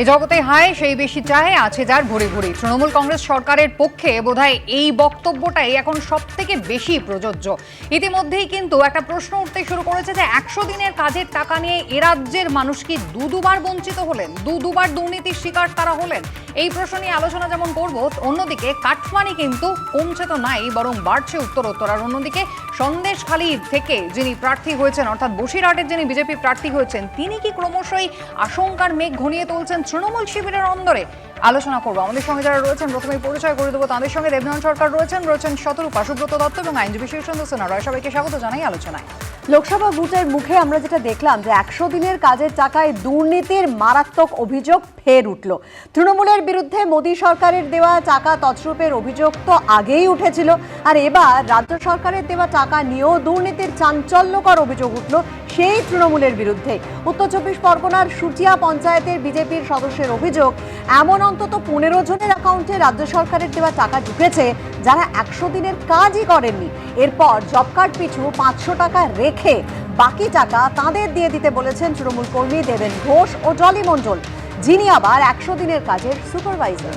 এ জগতে হায়, সেই বেশি চাহে, আছে যার ভরে ভরে। তৃণমূল কংগ্রেস সরকারের পক্ষে বোধহয় এই বক্তব্যটাই এখন সব থেকে বেশি প্রযোজ্য। ইতিমধ্যেই কিন্তু একটা প্রশ্ন উঠতে শুরু করেছে যে, একশো দিনের কাজের টাকা নিয়ে এ রাজ্যের মানুষ কি দু দুবার বঞ্চিত হলেন? দু দুবার দুর্নীতির শিকার তারা হলেন? এই প্রশ্ন নিয়ে আলোচনা যেমন করব, অন্যদিকে কাটমানি কিন্তু কমছে তো নাই, বরং বাড়ছে উত্তরোত্তর। আর অন্যদিকে সন্দেশখালী থেকে যিনি প্রার্থী হয়েছেন, অর্থাৎ বসিরহাটের যিনি বিজেপি প্রার্থী হয়েছেন, তিনি কি ক্রমশই আশঙ্কার মেঘ ঘনিয়ে তুলছেন তৃণমূল শিবিরের অন্দরে? আলোচনা করব। আমাদের সঙ্গে যারা রয়েছেন প্রথমে পরিচয় করে দেবো তাদের সঙ্গে দেবনাথ সরকার রয়েছেন রয়েছেন শতরূপা সুব্রত দত্ত এবং আইনজীবী শীর্ষেন্দ্র সেনা। রয় সবাইকে স্বাগত জানাই আলোচনায়। লোকসভা ভোটের মুখে আমরা যেটা দেখলাম যে একশো দিনের কাজের টাকায় দুর্নীতির মারাত্মক অভিযোগ ফের উঠল। তৃণমূলের বিরুদ্ধে মোদী সরকারের দেওয়া টাকা তছরূপের অভিযোগ তো আগেই উঠেছিল। আর এবার রাজ্য সরকারের দেওয়া টাকা নিয়েও দুর্নীতির চাঞ্চল্যকর অভিযোগ উঠল সেই তৃণমূলের বিরুদ্ধে। উত্তর চব্বিশ পরগনার সুটিয়া পঞ্চায়েতের বিজেপির সদস্যের অভিযোগ এমন অন্তত পনেরো জনের অ্যাকাউন্টে রাজ্য সরকারের দেওয়া টাকা ঢুকেছে যারা একশো দিনের কাজই করেননি। এরপর জব কার্ড পিছু পাঁচশো টাকা রেখে বাকি টাকা তাদের দিয়ে দিতে বলেছেন তৃণমূল কর্মী দেবেন ঘোষ ও জলি মণ্ডল যিনি আবার একশো দিনের কাজের সুপারভাইজার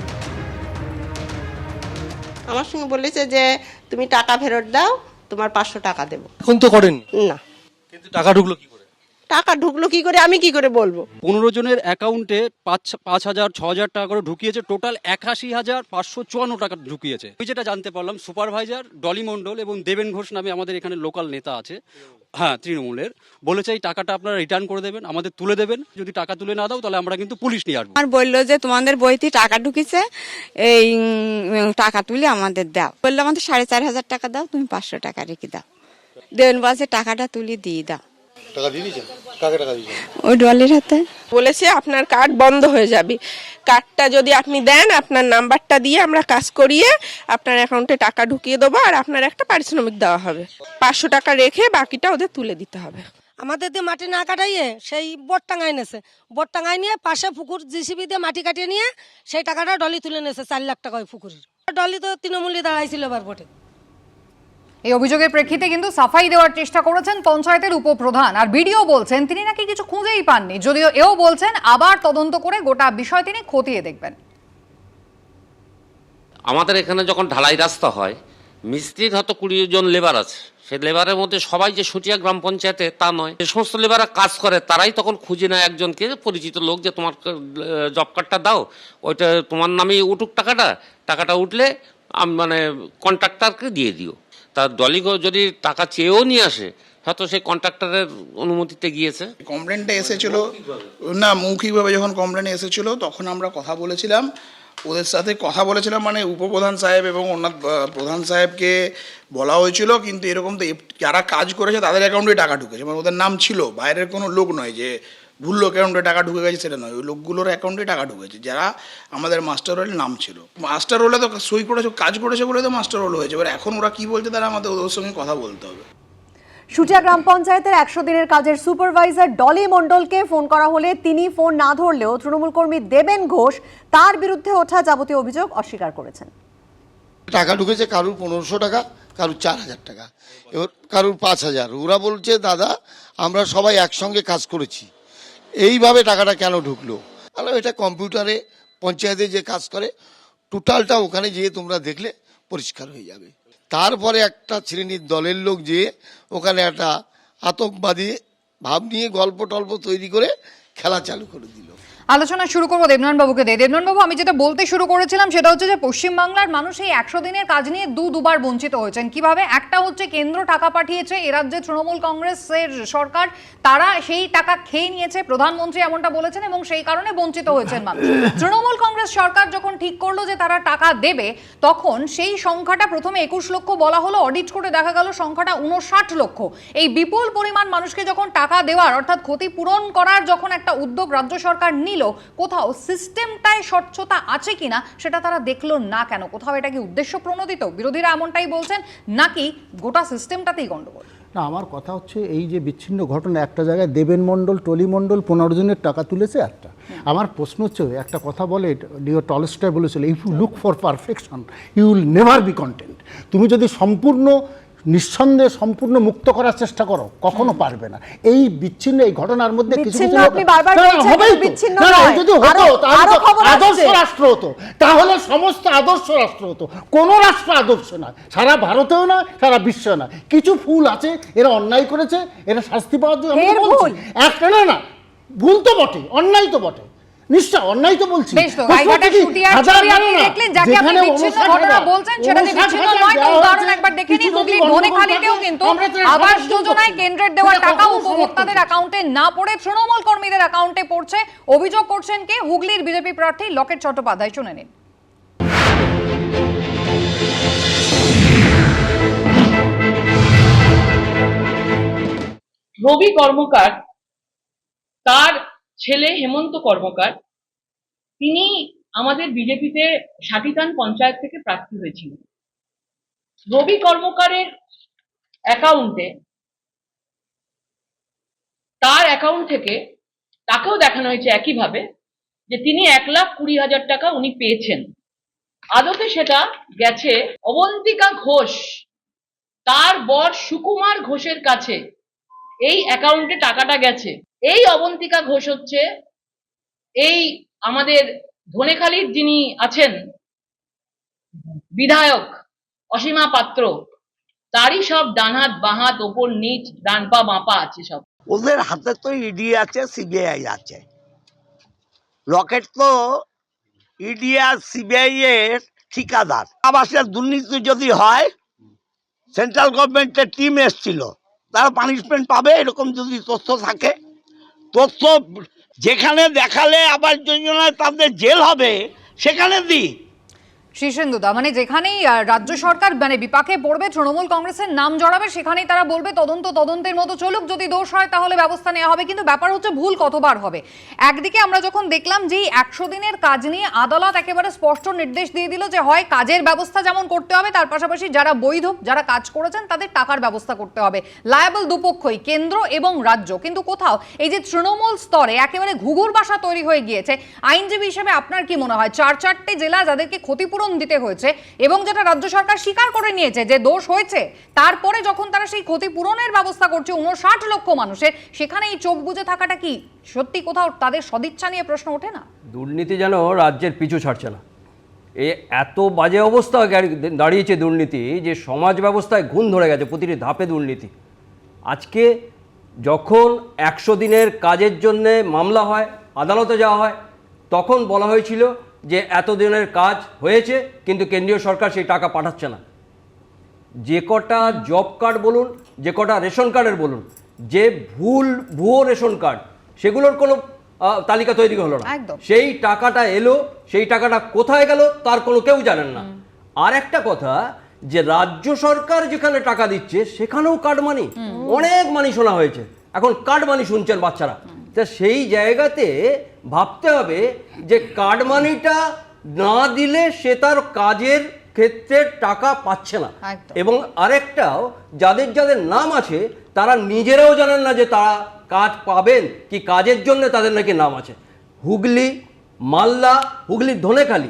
আমার সঙ্গে বলেছে যে তুমি টাকা ফেরত দাও তোমার পাঁচশো টাকা দেবো। এখন তো করেন না। কিন্তু টাকা ঢুকলো কি টাকা ঢুকলো কি করে? আমি কি করে বলব? পনেরো জনের অ্যাকাউন্টে পাঁচ পাঁচ হাজার ছ হাজার টাকা করে ঢুকিয়েছে। টোটাল একাশি হাজার পাঁচশো চুয়ান্ন টাকা ঢুকিয়েছে। আমি যেটা জানতে পারলাম সুপারভাইজার ডলি মণ্ডল এবং দেবেন ঘোষ নামে আমাদের এখানে লোকাল নেতা আছে। হ্যাঁ তৃণমূলের। বলেছে এই টাকাটা আপনারা রিটার্ন করে দেবেন আমাদের তুলে দেবেন। যদি টাকা তুলে না দাও তাহলে আমরা কিন্তু পুলিশ নিয়ে আসব। আমার বলল যে তোমাদের বইতে টাকা ঢুকিছে এই টাকা তুলে আমাদের দাও। বলল আমাদের সাড়ে চার হাজার টাকা দাও তুমি পাঁচশো টাকা রেখে দাও। দেবেন বলছে টাকাটা তুলে দিয়ে দাও। টাকা দিয়ে দিয়েছেন? কাকে টাকা দিয়েছেন? ওই ডলের হাতে। বলেছে আপনার কার্ড বন্ধ হয়ে যাবে। কার্ডটা যদি আপনি দেন আপনার নাম্বারটা দিয়ে আমরা কাজ করিয়ে আপনার অ্যাকাউন্টে টাকা ঢুকিয়ে দেবো আর আপনার একটা পারিশ্রমিক দেওয়া হবে। পাঁচশো টাকা রেখে বাকিটা ওদের তুলে দিতে হবে। আমাদের দিয়ে মাটি না কাটাইয়ে সেই বোট টাঙাই নেছে। বোট টাঙাই নিয়ে পাশে পুকুর জিসিবি দিয়ে মাটি কাটিয়ে নিয়ে সেই টাকাটা ডলি তুলে নেছে চার লাখ টাকা ওই পুকুরের। ডলি তো তৃণমূলে দাঁড়াইছিল এবার ভোটে এই অভিযোগের প্রেক্ষিতে কিন্তু সাফাই দেওয়ার চেষ্টা করেছেন পঞ্চায়েতের উপপ্রধান। আর বিডিও বলছেন, তিনি নাকি কিছু খুঁজেই পাননি। যদিও এও বলছেন, আবার তদন্ত করে গোটা বিষয় তিনি খতিয়ে দেখবেন। আমাদের এখানে যখন ঢালাই রাস্তা হয়, মিস্ত্রির হয়তো কুড়ি জন লেবার আছে। সেই লেবারের মধ্যে সবাই যে সুটিয়া গ্রাম পঞ্চায়েতে, তা নয়। যে সমস্ত লেবাররা কাজ করে, তারাই তখন খুঁজে নেয় একজনকে পরিচিত লোক যে তোমার জব কার্ডটা দাও, ওইটা তোমার নামেই উঠুক টাকাটা টাকাটা উঠলে, আম মানে কন্ট্রাক্টরকে দিয়ে দিও। তা দলিগ যদি টাকা চেয়েও নিয়ে আসে, হয়তো সেই কন্ট্রাক্টরের অনুমতিতে গিয়েছে? কমপ্লেনটা এসেছিল, না, মৌখিকভাবে যখন কমপ্লেন এসেছিল, তখন আমরা কথা বলেছিলাম। ওদের সাথে কথা বলেছিলাম মানে উপপ্রধান সাহেব এবং অন্য প্রধান সাহেবকে বলা হয়েছিল, কিন্তু এরকম তো যারা কাজ করেছে তাদের অ্যাকাউন্টে টাকা ঢুকেছে। মানে ওদের নাম ছিল, বাইরের কোনো লোক নয় যে ভুল অ্যাকাউন্টে টাকা ঢুকে গেছে সেটা নয় ওই লোকগুলোর অ্যাকাউন্টে টাকা ঢুকেছে। যারা আমাদের মাস্টার রোলের নাম ছিল। মাস্টার রোলে তো সই করেছে কাজ করেছে বলে তো মাস্টার রোল হয়েছে। এবার এখন ওরা কী বলছে তারা আমাদের ওদের সঙ্গে কথা বলতে হবে। সুটিয়া গ্রাম পঞ্চায়েতের একশো দিনের কাজের সুপারভাইজার ডলি মণ্ডলকে ফোন করা হলে তিনি ফোন না ধরলেও তৃণমূল কর্মী দেবেন ঘোষ তার বিরুদ্ধে ওঠা যাবতীয় অভিযোগ অস্বীকার করেছেন। টাকা ঢুকেছে কারুর পনেরোশো টাকা কারুর চার হাজার টাকা এবার কারুর পাঁচ হাজার। ওরা বলছে দাদা আমরা সবাই একসঙ্গে কাজ করেছি। এইভাবে টাকাটা কেন ঢুকলো? আলো, এটা কম্পিউটারে, পঞ্চায়েতে যে কাজ করে, টোটালটা ওখানে যেয়ে তোমরা দেখলে পরিষ্কার হয়ে যাবে। তারপরে একটা শ্রেণির দলের লোক যে ওখানে একটা আতঙ্কবাদী ভাব নিয়ে গল্প টল্প তৈরি করে খেলা চালু করে দিল। আলোচনা শুরু করব দেবনান বাবুকে দিয়ে। দেবনান বাবু আমি যেটা বলতে শুরু করেছিলাম সেটা হচ্ছে যে পশ্চিমবাংলার মানুষ এই একশো দিনের কাজ নিয়ে দু দুবার বঞ্চিত হয়েছেন। কীভাবে? একটা হচ্ছে কেন্দ্র টাকা পাঠিয়েছে, এ রাজ্যে তৃণমূল কংগ্রেসের সরকার, তারা সেই টাকা খেয়ে নিয়েছে, প্রধানমন্ত্রী এমনটা বলেছেন এবং সেই কারণে বঞ্চিত হয়েছেন মানুষ। তৃণমূল কংগ্রেস সরকার যখন ঠিক করল যে তারা টাকা দেবে, তখন সেই সংখ্যাটা প্রথমে একুশ লক্ষ বলা হলো, অডিট করে দেখা গেল সংখ্যাটা উনষাট লক্ষ। এই বিপুল পরিমাণ মানুষকে যখন টাকা দেওয়ার অর্থাৎ ক্ষতিপূরণ করার যখন একটা উদ্যোগ রাজ্য সরকার নিল কোথাও সিস্টেমটায় স্বচ্ছতা আছে কিনা সেটা তারা দেখল না কেন? কোথাও এটা কি উদ্দেশ্য প্রণোদিত? বিরোধীরা এমনটাই বলছেন নাকি গোটা সিস্টেমটাতেই গন্ডগোল না আমার কথা হচ্ছে এই যে বিচ্ছিন্ন ঘটনা একটা জায়গায় দেবেন মণ্ডল টলি মণ্ডল পনেরো জনের টাকা তুলেছে একটা। আমার প্রশ্ন হচ্ছে একটা কথা বলে ডিও টলস্টয় বলেছিল if you look for perfection you will never be content তুমি যদি সম্পূর্ণ নিঃসন্দেহে সম্পূর্ণ মুক্ত করার চেষ্টা করো কখনো পারবে না। এই বিচ্ছিন্ন এই ঘটনার মধ্যে কিছু না, না, না, না, যদি হতো আদর্শ রাষ্ট্র হতো। তাহলে সমস্ত আদর্শ রাষ্ট্র হতো। কোন রাষ্ট্র আদর্শ নয়। সারা ভারতেও নয় সারা বিশ্ব নয়। কিছু ফুল আছে এরা অন্যায় করেছে এরা শাস্তি পাওয়ার জন্য। একটা না না ভুল তো বটে অন্যায় তো বটে নিশ্চয় অন্যায় তো বলছি। বেশ তো, প্রশ্ন গাইঘাটার হচ্ছে কি, শুটিয়ার হাজার ছবি আপনি না, না, দেখলেন, যাকে আপনি যেখানে বিচ্ছিন্ন 59 ঘটনা হাজার, বলছেন, সেটা যে 59 বিচ্ছিন্ন হাজার নয়, তো দেওয়া উদাহরণ হয়েছে, একবার দেখে নিন, কিছু যদি হুগলির গণভোট ধনেখালিতেও থাকে, কিন্তু আমরা তো আবাস যোজনায়। কেন্দ্রের দেওয়া টাকা উপভোক্তাদের অ্যাকাউন্টে না পড়ে তৃণমূল কর্মীদের অ্যাকাউন্টে পড়ছে। অভিযোগ করছেন কে? হুগলির বিজেপি প্রার্থী লকেট চট্টোপাধ্যায়। শুনে নিন। রবি কর্মকার তার ছেলে হেমন্ত কর্মকার, তিনি আমাদের বিজেপিতে সাটিতান পঞ্চায়েত থেকে প্রার্থী হয়েছিলেন। রবি কর্মকারের অ্যাকাউন্টে তার অ্যাকাউন্ট থেকে তাকেও দেখানো হয়েছে একইভাবে যে তিনি এক লাখ কুড়ি হাজার টাকা উনি পেয়েছেন। আদতে সেটা গেছে অবন্তিকা ঘোষ, তার বর সুকুমার ঘোষের কাছে। এই অ্যাকাউন্টে টাকাটা গেছে। এই অবন্তিকা ঘোষ হচ্ছে এই আমাদের ধনেখালির যিনি আছেন, বিধায়ক অসীমা পাত্র, তারই সব ডানহাত বাহাত ওপর নিচ ডান পা বাঁপা আছে সব। ওদের হাতে তো ইডি আছে সিবিআই আছে। রকেট তো ইডি আর সিবিআই এর ঠিকাদার। আবাসের দুর্নীতি যদি হয় সেন্ট্রাল গভর্নমেন্টের টিম এসছিল, তারা পানিশমেন্ট পাবে, এরকম যদি তথ্য থাকে। তথ্য যেখানে দেখালে আবার যোজনায় তাদের জেল হবে সেখানে দিই। শীর্ষেন্দুদা মানে যেখানেই রাজ্য সরকার মানে বিপাকে পড়বে, তৃণমূল কংগ্রেসের নাম জড়াবে, সেখানেই তারা বলবে, তদন্ত তদন্তের মতো চলুক, যদি দোষ হয় তাহলে ব্যবস্থা নেওয়া হবে। কিন্তু ব্যাপার হচ্ছে ভুল কতবার হবে? একদিকে আমরা যখন দেখলাম যে একশো দিনের কাজ নিয়ে আদালত একেবারে স্পষ্ট নির্দেশ দিয়ে দিল যে হয়, কাজের ব্যবস্থা যেমন করতে হবে, তার পাশাপাশি যারা বৈধ, যারা কাজ করেছেন, তাদের টাকার ব্যবস্থা করতে হবে। লায়াবল দুপক্ষই, কেন্দ্র এবং রাজ্য। কিন্তু কোথাও এই যে তৃণমূল স্তরে একেবারে ঘুঘুর বাসা তৈরি হয়ে গিয়েছে, আইনজীবী হিসেবে আপনার কি মনে হয়? চার চারটে জেলা যাদেরকে ক্ষতিপূরণ দিতে হয়েছে এবং যেটা রাজ্য সরকার স্বীকার করে নিয়েছে যে দোষ হয়েছে, তারপরে যখন তারা সেই ক্ষতিপূরণের ব্যবস্থা করছে উনষাট লক্ষ মানুষের, সেখানে এই চোখ বুজে থাকাটা কি সত্যি কোথাও তাদের সদিচ্ছা নিয়ে প্রশ্ন ওঠে না? দুর্নীতি যেন রাজ্যের পিছু ছাড়ছে না। এ এত বাজে অবস্থা দাঁড়িয়েছে দুর্নীতি যে সমাজ ব্যবস্থায় ঘুণ ধরে গেছে প্রতিটি ধাপে দুর্নীতি। আজকে যখন একশো দিনের কাজের জন্যে মামলা হয়, আদালতে যাওয়া হয়, তখন বলা হয়েছিল যে এতদিনের কাজ হয়েছে কিন্তু কেন্দ্রীয় সরকার সেই টাকা পাঠাচ্ছে না। যে কটা জব কার্ড বলুন যে কটা রেশন কার্ডের বলুন যে ভুল ভুয়ো রেশন কার্ড সেগুলোর কোনো তালিকা তৈরি হলো না। সেই টাকাটা এলো সেই টাকাটা কোথায় গেল তার কোনো কেউ জানেন না। আর একটা কথা যে রাজ্য সরকার যেখানে টাকা দিচ্ছে সেখানেও কার্ড মানি অনেক মানি শোনা হয়েছে। এখন কার্ড মানি শুনছেন বাচ্চারা। তা সেই জায়গাতে ভাবতে হবে যে কার্ড মানিটা না দিলে সে তার কাজের ক্ষেত্রে টাকা পাচ্ছে না। এবং আরেকটাও যাদের যাদের নাম আছে তারা নিজেরাও জানেন না যে তারা কাজ পাবেন কি কাজের জন্য তাদের নাকি নাম আছে। হুগলি মালদা হুগলির ধনেখালি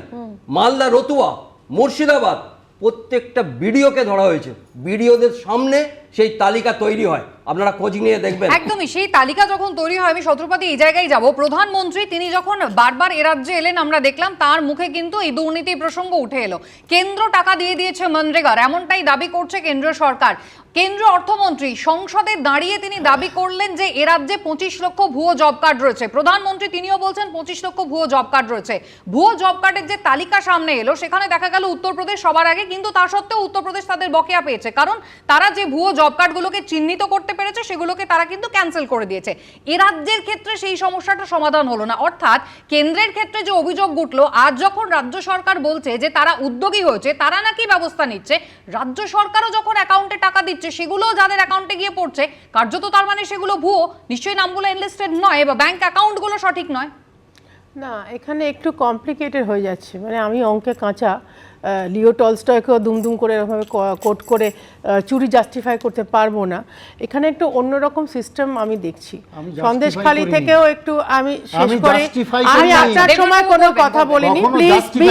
মালদা রতুয়া মুর্শিদাবাদ প্রত্যেকটা বিডিওকে ধরা হয়েছে। বিডিওদের সামনে সেই তালিকা তৈরি হয়। আপনারা খোঁজ নিয়ে দেখবেন। একদমই, সেই তালিকা যখন তৈরি হয়, আমি সত্রপতি এই জায়গায় যাব। প্রধানমন্ত্রী তিনি যখন বারবার এ রাজ্যে এলেন, আমরা দেখলাম তার মুখে কিন্তু এই দুর্নীতি প্রসঙ্গ উঠে এলো। কেন্দ্র টাকা দিয়ে দিয়েছে মনরেগার এমনটাই দাবি করছে কেন্দ্রীয় সরকার। কেন্দ্রীয় অর্থমন্ত্রী সংসদে দাঁড়িয়ে তিনি দাবি করলেন যে এ রাজ্যে পঁচিশ লক্ষ ভুয়ো জব কার্ড রয়েছে। প্রধানমন্ত্রী তিনিও বলছেন পঁচিশ লক্ষ ভুয়ো জব কার্ড রয়েছে। ভুয়ো জব কার্ডের যে তালিকা সামনে এলো, সেখানে দেখা গেল উত্তরপ্রদেশ সবার আগে, কিন্তু তা সত্ত্বেও উত্তরপ্রদেশ তাদের বকেয়া পেয়েছে। কারণ তারা যে ভুয়ো জব কার্ডগুলোকে চিহ্নিত করতে পেরেছে, সেগুলোকে তারা কিন্তু ক্যান্সেল করে দিয়েছে। এ রাজ্যের ক্ষেত্রে সেই সমস্যাটা সমাধান হলো না। অর্থাৎ কেন্দ্রের ক্ষেত্রে যে অভিযোগ উঠল, আজ যখন রাজ্য সরকার বলছে যে তারা উদ্যোগী হয়েছে, তারা নাকি ব্যবস্থা নিচ্ছে। রাজ্য সরকারও যখন অ্যাকাউন্টে টাকা দিচ্ছে সেগুলো যাদের অ্যাকাউন্টে গিয়ে পড়ছে, কার্যত তার মানে সেগুলো ভুয়ো, নিশ্চয়ই নামগুলো এনলিস্টেড নয়, বা ব্যাংক অ্যাকাউন্টগুলো সঠিক নয়। না এখানে একটু কমপ্লিকেটেড হয়ে যাচ্ছে। মানে আমি অঙ্কে কাঁচা লিও টলস্টয়কেও দুমদুম করে এরকমভাবে কোট করে চুরি জাস্টিফাই করতে পারব না। এখানে একটু অন্যরকম সিস্টেম আমি দেখছি। সন্দেশখালি থেকেও একটু আমি শেষ আমি করে আমি। আপনার সময় কোনো কথা বলিনি। প্লিজ বি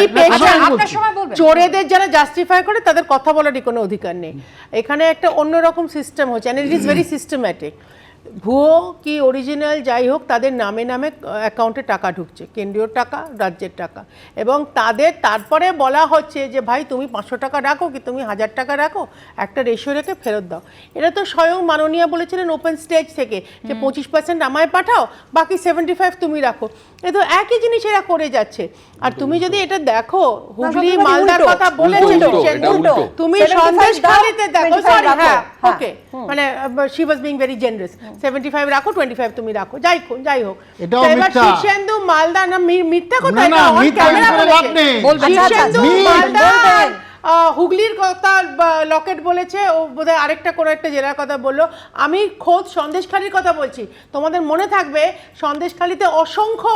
চোরেদের যারা জাস্টিফাই করে তাদের কথা বলারই কোনো অধিকার নেই। এখানে একটা অন্যরকম সিস্টেম হচ্ছে and it is very systematic ভুয়ো কি অরিজিনাল যাই হোক তাদের নামে নামে অ্যাকাউন্টে টাকা ঢুকছে কেন্দ্রীয় টাকা রাজ্যের টাকা। এবং তাদের তারপরে বলা হচ্ছে যে ভাই তুমি পাঁচশো টাকা রাখো কি? তুমি হাজার টাকা রাখো? একটা রেশিও রেখে ফেরত দাও। এটা তো স্বয়ং মাননীয় বলেছিলেন ওপেন স্টেজ থেকে যে পঁচিশ পার্সেন্ট আমায় পাঠাও বাকি সেভেন্টি ফাইভ তুমি রাখো। এ তো একই জিনিস এরা করে যাচ্ছে আর তুমি যদি এটা দেখো হুগলি মালদার কথা বলেছিল এটা। তুমি 75 সন্দেশখালিতে দাও, দেখো 25 সরি হ্যাঁ হ্যাঁ। ওকে মানে she was being very generous seventy five রাখো টোয়েন্টি ফাইভ তুমি রাখো যাই হোক যাই হোক এটাও এবার মিথ্যা। শীর্ষেন্দু মালদা না মিথ্যা কথা না, না, এটা on মিথ্যা বলে লাভ বলেছে। নেই। বলবেন। শীর্ষেন্দু আচ্ছা, আচ্ছা, মালদা হুগলির কথা লকেট বলেছে ও বোধহয় আরেকটা কোনো একটা জেলার কথা বলল। আমি খোদ সন্দেশখালির কথা বলছি। তোমাদের মনে থাকবে সন্দেশখালিতে অসংখ্য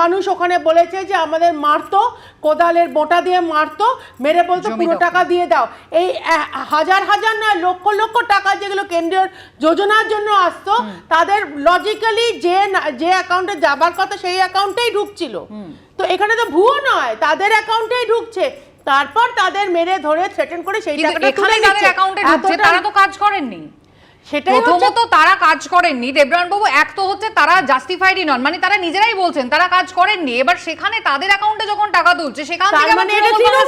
মানুষ ওখানে বলেছে যে আমাদের মারতো কোদালের বোটা দিয়ে মারতো মেরে বলতো পুরো টাকা দিয়ে দাও। এই হাজার হাজার নয় লক্ষ লক্ষ টাকা যেগুলো কেন্দ্রীয় যোজনার জন্য আসতো তাদের লজিক্যালি যে যে অ্যাকাউন্টে যাবার কথা সেই অ্যাকাউন্টেই ঢুকছিল। তো এখানে তো ভুয়ো নয় তাদের অ্যাকাউন্টেই ঢুকছে। তারপর তাদের মেরে ধরে থ্রেটেন করে সেই টাকাটা তুলে নিচ্ছে। তারা তো কাজ করেননি। সেটাই হচ্ছে প্রথমত তারা কাজ করেননি। দেবরান বাবু এক তো হচ্ছে তারা জাস্টিফাইডই নন। মানে তারা নিজেরাই বলছেন তারা কাজ করেননি। এবার সেখানে তাদের অ্যাকাউন্টে যখন টাকা তুলছে সেখান থেকে মানে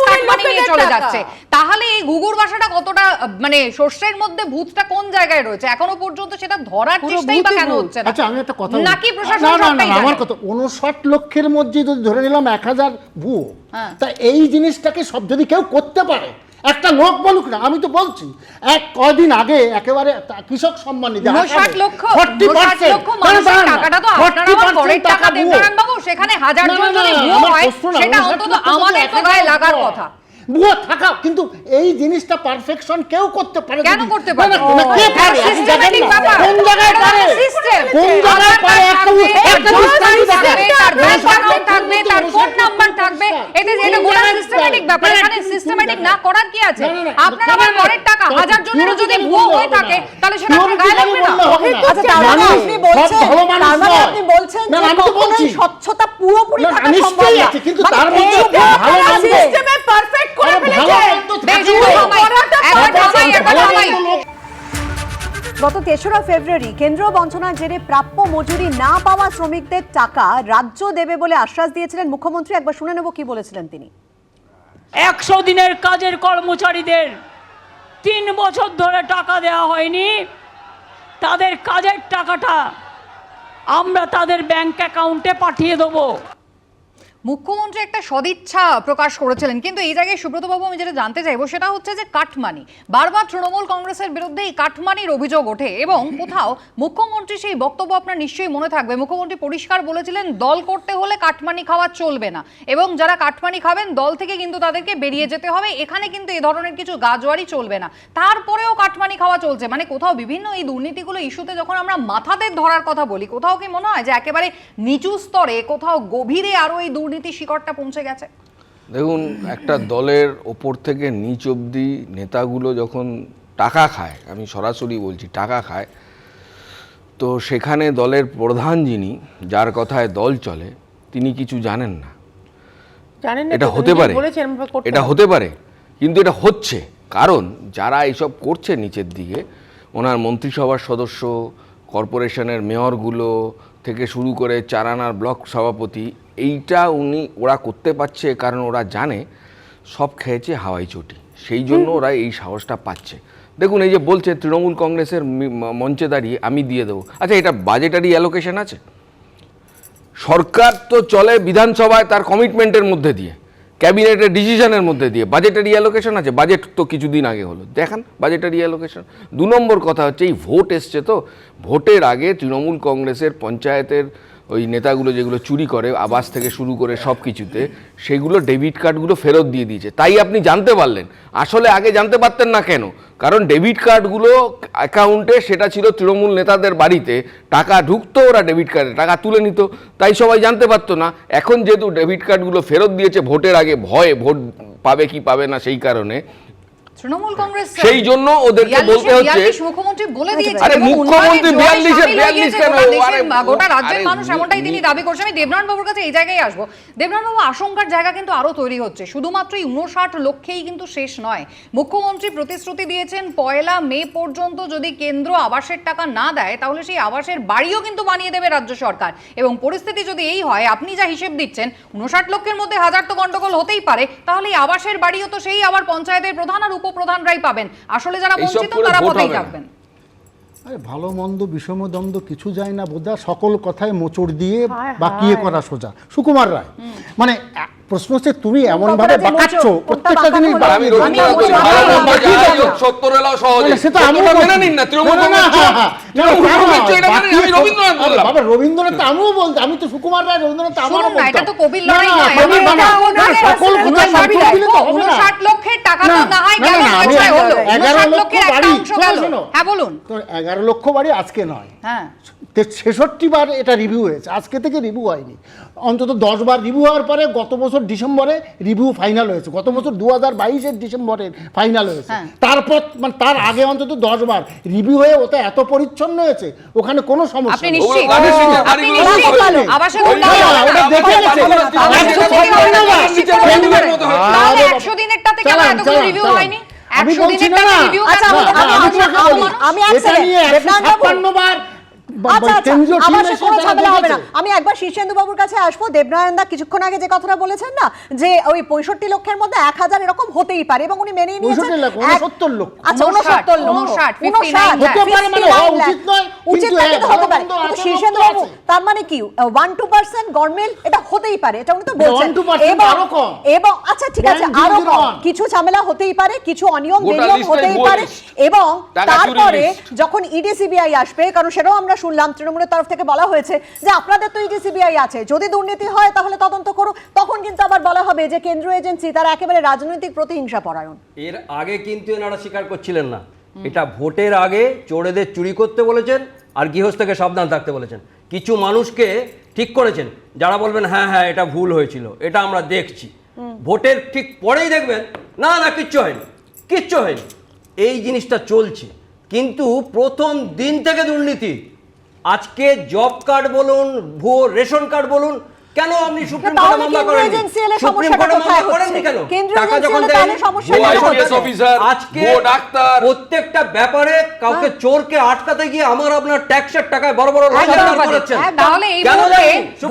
কাটমানি নিয়ে চলে যাচ্ছে। তাহলে এই গুগুর বাসাটা কতটা মানে শস্যের মধ্যে ভূতটা কোন জায়গায় রয়েছে? এখনও পর্যন্ত সেটা ধরার চেষ্টাই বা কেন হচ্ছে না? আচ্ছা আমি একটা কথা বলি। নাকি প্রশাসন সবটাই আমার কথা উনষাট লক্ষের মধ্যে যদি ধরে নিলাম এক হাজার ভুয়ো হ্যাঁ। তা এই জিনিসটাকে সব যদি কেউ করতে পারে একটা লোক বলুক না আমি তো বলছি এক কয়দিন আগে একেবারে কৃষক সম্মান লক্ষ ফর্টি টাকাটা তো আপনার টাকা বাবু সেখানে হাজার জন যদি হয় সেটা অন্তত আমাদের গায়ে লাগার কথা। ভুয়ো থাকা কিন্তু এই জিনিসটা পারফেকশন কেউ করতে পারে কেন করতে পারে? না, কে পারে? আপনি জানেন না? কোন জায়গায় পারে কোন জায়গায় পারে একটা একটা দৃষ্টান্ত থাকবে, তার ব্যাংক উনষাট অ্যাকাউন্ট লক্ষ থাকবে, তার ফোন নাম্বার থাকবে এতে এটা গোটা সিস্টেমেটিক ব্যাপার এখানে সিস্টেমেটিক না করার কি আছে আপনার আমার পরের টাকা হাজার জনের যদি ভুয়ো হয়ে থাকে তাহলে সেটা আপনার গায়ে লাগবে না। আচ্ছা তার মানে আপনি বলছেন তার মানে আপনি বলছেন যে কখনোই স্বচ্ছতা পুরোপুরি থাকা সম্ভব না কিন্তু মানে তার মধ্যে ভালো একটা সিস্টেমে পারফেক্ট করে ফেলেছে। গত তেসরা ফেব্রুয়ারি কেন্দ্র বঞ্চনার জেরে প্রাপ্য মজুরি না পাওয়া শ্রমিকদের টাকা রাজ্য দেবে বলে আশ্বাস দিয়েছিলেন মুখ্যমন্ত্রী। একবার শুনে নেব কি বলেছিলেন তিনি। একশো দিনের কাজের কর্মচারীদের তিন বছর ধরে টাকা দেওয়া হয়নি। তাদের কাজের টাকাটা আমরা তাদের ব্যাংক অ্যাকাউন্টে পাঠিয়ে দেবো। মুখ্যমন্ত্রী একটা সদিচ্ছা প্রকাশ করেছিলেন। কিন্তু এই জায়গায় সুব্রতবাবু আমি যেটা জানতে চাইব সেটা হচ্ছে যে কাটমানি। বারবার তৃণমূল কংগ্রেসের বিরুদ্ধে এই কাটমানির অভিযোগ ওঠে এবং কোথাও মুখ্যমন্ত্রী সেই বক্তব্য আপনার নিশ্চয়ই মনে থাকবে। মুখ্যমন্ত্রী পরিষ্কার বলেছিলেন, দল করতে হলে কাটমানি খাওয়া চলবে না। এবং যারা কাটমানি খাবেন, দল থেকে কিন্তু তাদেরকে বেরিয়ে যেতে হবে। এখানে কিন্তু এ ধরনের কিছু গাজোয়ারি চলবে না। তারপরেও কাটমানি খাওয়া চলছে। মানে কোথাও বিভিন্ন এই দুর্নীতিগুলো ইস্যুতে যখন আমরা মাথাদের ধরার কথা বলি, কোথাও কি মনে হয় যে একেবারে নিচু স্তরে, কোথাও গভীরে আরও এই দুর্নীতি শিকড়টা পৌঁছে গেছে। দেখুন একটা দলের ওপর থেকে নিচ অবধি নেতাগুলো যখন টাকা খায় আমি সরাসরি বলছি টাকা খায় তো সেখানে দলের প্রধান যিনি যার কথায় দল চলে তিনি কিছু জানেন না। জানেন এটা হতে পারে। এটা হতে পারে কিন্তু এটা হচ্ছে। কারণ যারা এইসব করছে নিচের দিকে ওনার মন্ত্রিসভার সদস্য কর্পোরেশনের মেয়রগুলো থেকে শুরু করে চারানার ব্লক সভাপতি এইটা উনি ওরা করতে পারছে কারণ ওরা জানে সব খেয়েছে হাওয়াই চটি। সেই জন্য ওরা এই সাহসটা পাচ্ছে। দেখুন এই যে বলছে তৃণমূল কংগ্রেসের মঞ্চে দাঁড়িয়ে আমি দিয়ে দেবো। আচ্ছা এটা বাজেটারি অ্যালোকেশন আছে? সরকার তো চলে বিধানসভায় তার কমিটমেন্টের মধ্যে দিয়ে। ক্যাবিনেটের ডিসিশনের মধ্যে দিয়ে। বাজেটের রিয়ালোকেশন আছে বাজেট তো কিছুদিন আগে হলো। দেখান বাজেটের রিয়ালোকেশন দু নম্বর কথা হচ্ছে, এই ভোট এসছে তো। ভোটের আগে তৃণমূল কংগ্রেসের পঞ্চায়েতের ওই নেতাগুলো যেগুলো চুরি করে আবাস থেকে শুরু করে সব কিছুতে সেগুলো ডেবিট কার্ডগুলো ফেরত দিয়ে দিয়েছে। তাই আপনি জানতে পারলেন। আসলে আগে জানতে পারতেন না কেন? কারণ ডেবিট কার্ডগুলো অ্যাকাউন্টে সেটা ছিল তৃণমূল নেতাদের বাড়িতে, টাকা ঢুকতো, ওরা ডেবিট কার্ডে টাকা তুলে নিত। তাই সবাই জানতে পারতো না। এখন যেহেতু ডেবিট কার্ডগুলো ফেরত দিয়েছে, ভোটের আগে ভয়ে ভোট পাবে কি পাবে না সেই কারণে তৃণমূল কংগ্রেস সেই জন্য ওদেরকে বলতে হচ্ছে মুখ্যমন্ত্রী বলে দিয়েছেন আরে মুখ্যমন্ত্রী উন্নয়নের জোয়ারে 42 সামিল হয়ে গিয়েছে কেন? আরে, গোটা রাজ্যের মানুষ এমনটাই তিনি দাবি করছেন। আমি দেবনাথ বাবুর কাছে এই জায়গায় আসব। দেবনাথ বাবু আশঙ্কার জায়গা কিন্তু আরও তৈরি হচ্ছে। শুধুমাত্র এই উনষাট লক্ষেই কিন্তু শেষ নয়। মুখ্যমন্ত্রী প্রতিশ্রুতি দিয়েছেন পয়লা মে পর্যন্ত যদি কেন্দ্র আবাসের টাকা না দেয় তাহলে সেই আবাসের বাড়িও কিন্তু বানিয়ে দেবে রাজ্য সরকার। এবং পরিস্থিতি যদি এই হয় আপনি যা হিসেব দিচ্ছেন উনষাট লক্ষের মধ্যে হাজার তো গন্ডগোল হতেই পারে তাহলে আবাসের বাড়িও তো সেই আবার পঞ্চায়েতের প্রধান আর উপপ্রধানরাই পাবেন। আসলে যারা বঞ্চিত তারা পথেই থাকবেন। আরে ভালো মন্দ বিষম দ্বন্দ্ব কিছু যায় না বোঝা সকল কথায় মোচড় দিয়ে বাকিয়ে করা সোজা। সুকুমার রায় মানে প্রশ্ন হচ্ছে তুমি এমন ভাবে বাঁকাচ্ছ প্রত্যেকটা জিনিস আমি রবীন্দ্রনাথ আমিও মানে আমি তো সুকুমার রায় রবীন্দ্রনাথ আমারও লক্ষ বাড়ি, এগারো লক্ষ বাড়ি আজকে নয় হ্যাঁ ছেষট্টি বার এটা রিভিউ হয়েছে আজকে থেকে রিভিউ হয়নি অন্তত দশ বার রিভিউ হওয়ার পরে গত বছর ডিসেম্বরে রিভিউ ফাইনাল হয়েছে গত বছর দু হাজার বাইশের ডিসেম্বরে ফাইনাল হয়েছে হ্যাঁ। তারপর মানে তার আগে অন্তত দশ বার রিভিউ হয়ে ওটা এত পরিচ্ছন্ন হয়েছে ওখানে কোনো সমস্যা আপনি নেই। নিশ্চিত ওগুলো কাদের সঙ্গে আপনি বাড়িগুলো নিশ্চিত হয়েছে? ভালো। আবাসের ওই উন্নয়ন না, হবে না? ওটা দেখে হবে না, গেছে। হবে না, তাহলে একশো একশো দিনের দিনের হবে না। নিশ্চিত করে বলতে দিনের পারেন। মতো হয়েছে। তাহলে আরে একশো দিনেরটাতে কেন চালান, এতগুলো চালান, রিভিউ চালান। হয়নি আমি একশো বলছি না দিনেরটাতে না। রিভিউ আচ্ছা, কেন না, হলো না? আমি আমি- তোমাকে আমি- বলি, আমি এক এটা second, নিয়ে একশো দেবনাথ বাবু। ছাপ্পান্ন বার বা- আচ্ছা আচ্ছা কেন্দ্রীয় টিম আমার সে এসে কোনো তারা ঝামেলা হবে না দেখেছে। আমি একবার শীর্ষেন্দু বাবুর কাছে আসব দেবনারায়ণদা কিছুক্ষণ আগে যে কথাটা বলেছেন না যে ওই পঁয়ষট্টি লক্ষের মধ্যে এক হাজার এরকম হতেই পারে এবং উনি মেনে নিয়েছেন 65 লাখ, এক- 69 লক্ষ। আচ্ছা উনসত্তর লক্ষ 59, 59 হতে পারে মানে হওয়া উচিত নয়, উচিত কিন্তু না কিন্তু হতে পারে ভালো মন্দ কিন্তু আছে, শীর্ষেন্দু বাবু তার মানে কি ওয়ান টু পার্সেন্ট গভর্নমেন্ট এটা হতেই পারে এটা উনি তো বলছেন এবং আরও কম। এবং আচ্ছা ঠিক আছে আরও কম কিছু ঝামেলা হতেই পারে কিছু অনিয়ম বেনিয়ম হতেই পারে এবং তারপরে। যখন ইডি সিবিআই আসবে কারণ সেটাও আমরা শুনলাম তৃণমূলের তরফ থেকে বলা হয়েছে যে আপনাদের তো ইডি সিবিআই আছে যদি দুর্নীতি হয় তাহলে তদন্ত করুক। তখন কিন্তু আবার বলা হবে যে কেন্দ্রীয় এজেন্সি তারা একেবারে রাজনৈতিক প্রতিহিংসা পরায়ণ। এর আগে কিন্তু এনারা স্বীকার করছিলেন না। এটা ভোটের আগে চোরেদের চুরি করতে বলেছেন আর গৃহস্থকে সাবধান থাকতে বলেছেন। কিছু মানুষকে ঠিক করেছেন। যারা বলবেন হ্যাঁ হ্যাঁ এটা ভুল হয়েছিল এটা আমরা দেখছি। ভোটের ঠিক পরেই দেখবেন না না কিচ্ছু হয়নি কিচ্ছু হয়নি। এই জিনিসটা চলছে। কিন্তু প্রথম দিন থেকে দুর্নীতি আজকে জব কার্ড বলুন ভুয়ো রেশন কার্ড বলুন কেন আপনি সুপ্রিম কোর্টে মামলা এলে সুপ্রিম কোর্টে মামলা করেননি কেন? টাকা যখন হচ্ছে? অফিসার, আজকে ডাক্তার। প্রত্যেকটা ব্যাপারে কাউকে চোরকে আটকাতে গিয়ে আমার আপনার ট্যাক্সের টাকায় বড় বড় লজ্জা করেছেন। তাহলে এই মুহূর্তে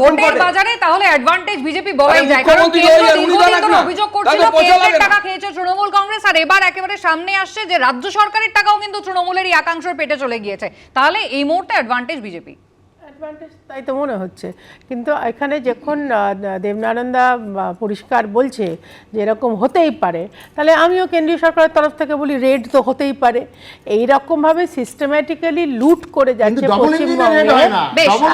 ভোটের বাজারে তাহলে অ্যাডভান্টেজ বিজেপি বলাই যায়। কারণ কেন্দ্র। অভিযোগ করছিল কেন্দ্রের টাকা খেয়েছে তৃণমূল কংগ্রেস আর এবার একেবারে সামনে আসছে যে রাজ্য সরকারের টাকাও কিন্তু তৃণমূলেরই একাংশের পেটে চলে গিয়েছে। তাহলে এই মুহূর্তে অ্যাডভান্টেজ বিজেপি। অ্যাডভান্টেজ তাই তো মনে হচ্ছে। কিন্তু এখানে যখন আহ, দেবনারায়ণদা পরিষ্কার বলছে যে এরকম হতেই পারে তাহলে আমিও কেন্দ্রীয় সরকারের তরফ থেকে বলি রেড তো হতেই পারে। এইরকমভাবে সিস্টেম্যাটিক্যালি লুট করে যাচ্ছে পশ্চিমবঙ্গে।